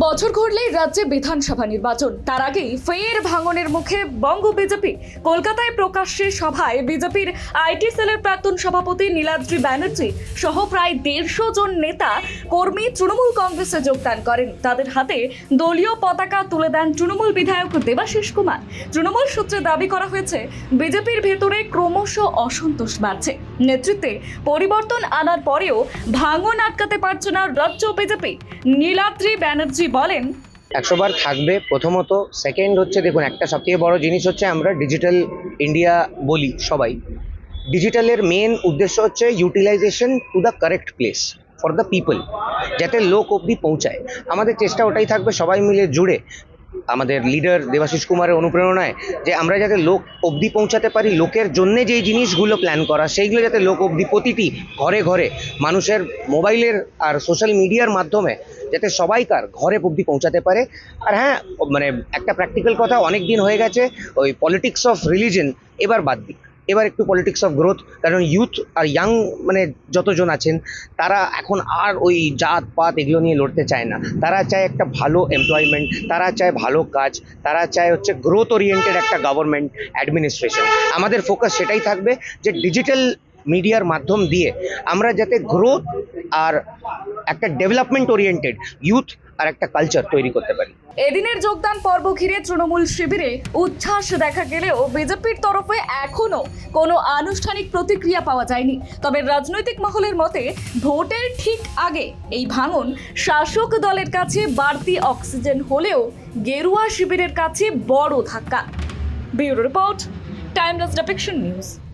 বছর ঘুরলেই রাজ্যে বিধানসভা নির্বাচন। তার আগেই ফের ভাঙনের মুখে বঙ্গ বিজেপি। কলকাতায় প্রকাশ্যে সভায় বিজেপির আইটি সেলের প্রাক্তন সভাপতি নীলাদ্রি ব্যানার্জি সহ প্রায় দেড়শো জন নেতা কর্মী তৃণমূল কংগ্রেসে যোগদান করেন। তাদের হাতে দলীয় পতাকা তুলে দেন তৃণমূল বিধায়ক দেবাশিস কুমার। তৃণমূল সূত্রে দাবি করা হয়েছে, বিজেপির ভেতরে ক্রমশ অসন্তোষ বাড়ছে। নেতৃত্বে পরিবর্তন আনার পরেও ভাঙন আটকাতে পারছে না রাজ্য বিজেপি। নীলাদ্রি ব্যানার্জি বলেন। একশো বার থাকবে। প্রথমত সেকেন্ড হচ্ছে, দেখুন, একটা সবথেকে বড় জিনিস হচ্ছে, আমরা ডিজিটাল ইন্ডিয়া বলি সবাই। ডিজিটালের মেন উদ্দেশ্য হচ্ছে utilisation to the correct place for the people যাতে লোক অবধি পৌঁছায়। আমাদের চেষ্টা ওটাই থাকবে, সবাই মিলে জুড়ে। আমাদের লিডার দেবাশিস কুমারের অনুপ্রেরণায়, যে আমরা যাতে লোক অবধি পৌঁছাতে পারি, লোকের জন্য যেই জিনিসগুলো প্ল্যান করা, সেইগুলো যাতে লোক অবধি প্রতিটি ঘরে ঘরে, মানুষের মোবাইলের আর সোশ্যাল মিডিয়ার মাধ্যমে যাতে সবাইকার ঘরে অবধি পৌঁছাতে পারে। আর হ্যাঁ মানে একটা প্র্যাকটিক্যাল কথা অনেক দিন হয়ে গেছে, ওই পলিটিক্স অফ রিলিজন এবার বাদ দিক। এবার একটু পলিটিক্স অফ গ্রোথ কারণ ইউথ আর ইয়াং মানে যতজন আছেন, তারা এখন আর ওই জাত পাত এগুলো নিয়ে লড়তে চায় না। তারা চায় একটা ভালো এমপ্লয়মেন্ট তারা চায় ভালো কাজ, তারা চায় হচ্ছে গ্রোথ ওরিয়েন্টেড একটা গভর্নমেন্ট অ্যাডমিনিস্ট্রেশন আমাদের ফোকাস সেটাই থাকবে যে ডিজিটাল মিডিয়ার মাধ্যম দিয়ে আমরা যাতে গ্রোথ আর একটা ডেভেলপমেন্ট ওরিয়েন্টেড ইউথ আর একটা কালচার তৈরি করতে পারি। এদিনের যোগদান পর্ব ঘিরে তৃণমূল শিবিরে উচ্ছ্বাস দেখা গেলেও বিজেপির তরফে এখনও কোনো আনুষ্ঠানিক প্রতিক্রিয়া পাওয়া যায়নি। তবে রাজনৈতিক মহলের মতে, ভোটের ঠিক আগে এই ভাঙন শাসক দলের কাছে বাড়তি অক্সিজেন হলেও গেরুয়া শিবিরের কাছে বড় ধাক্কা। Bureau report, timeless depiction news.